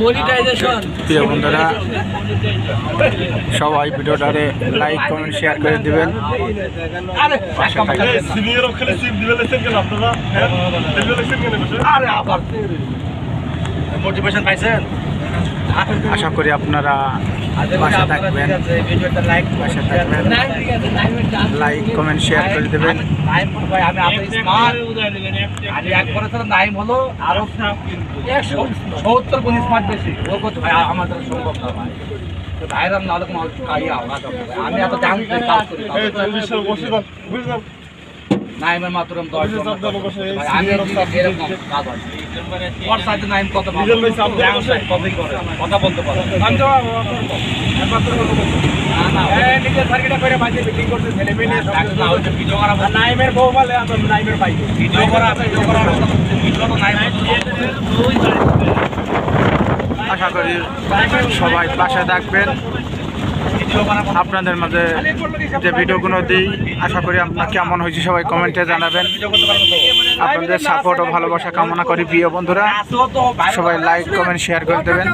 Monetization. প্রিয় বন্ধুরা সবাই ভিডিওটারে লাইক কমেন্ট শেয়ার করে দেবেন। আপনারা? হ্যাঁ মোটিভেশন পাইছেন? আশা করি আপনারা পাশে থাকবেন পাশে থাকবেন। লাইক কমেন্ট শেয়ার করে দেবেন। সত্তর গুণ স্মার্ট বেশি ও করতে ভাই আমাদের সম্ভব না ভাই ভাইরাম না হলে কোনো। আমি এত নাইমের মাত্র দশ আমি এরকম কাজ হয়। ওর সাথে নাইম কত কথা বলতে পারে। নাইমের বউ বলে আমার নাইমের ভাই ভিডিও করা ভিডিও তো আশা করি সবাই বাসায় থাকবেন। আপনাদের মাঝে যে ভিডিওগুলো দিই, আশা করি আপনার কেমন হয়েছে সবাই কমেন্টে জানাবেন। আপনাদের সাপোর্ট ও ভালোবাসা কামনা করি প্রিয় বন্ধুরা। সবাই লাইক কমেন্ট শেয়ার করে দেবেন।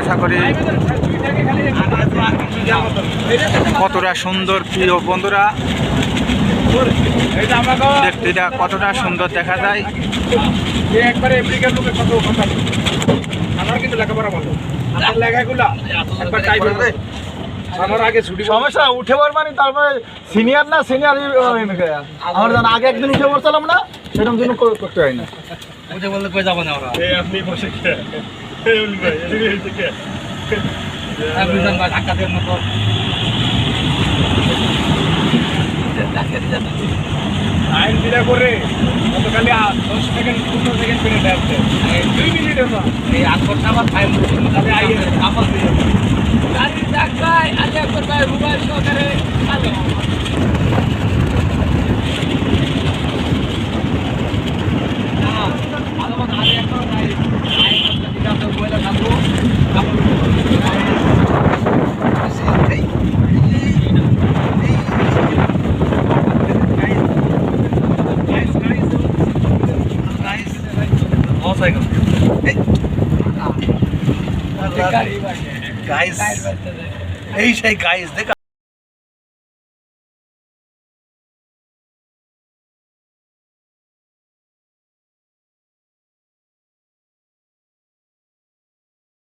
আশা করি কতটা সুন্দর প্রিয় বন্ধুরা। দেখতে এটা কতটা সুন্দর দেখা যায়। এই একবারে আমেরিকার লোকের কত কথা। আমার কিন্তু লেখাপড়া ভালো। লেখাগুলা একবার টাইপ হবে আমার আগে ছুটি সমস্যা উঠে পড়বানি তারপরে সিনিয়র না সিনিয়র আমার জানা আগে একদিন উঠে পড়ছিলাম না সেরকম জন্য করতে হয় না। বুঝে বললে কই যাব না ওরা? এই আপনি বসে কে? ধাক্কা মতো আইন দিলা করে গতকালে দশ সেকেন্ড পনেরো সেকেন্ড করে দেয় দুই মিনিটের না এই আট করছে আবার ফাইভ তাহলে আইয়ে দিয়ে গাড়ির ধাক্কায় আলিয়া করবায় মোবাইল সহকারে ভালো মতো তো গাইস এই সেই গাইস দেখ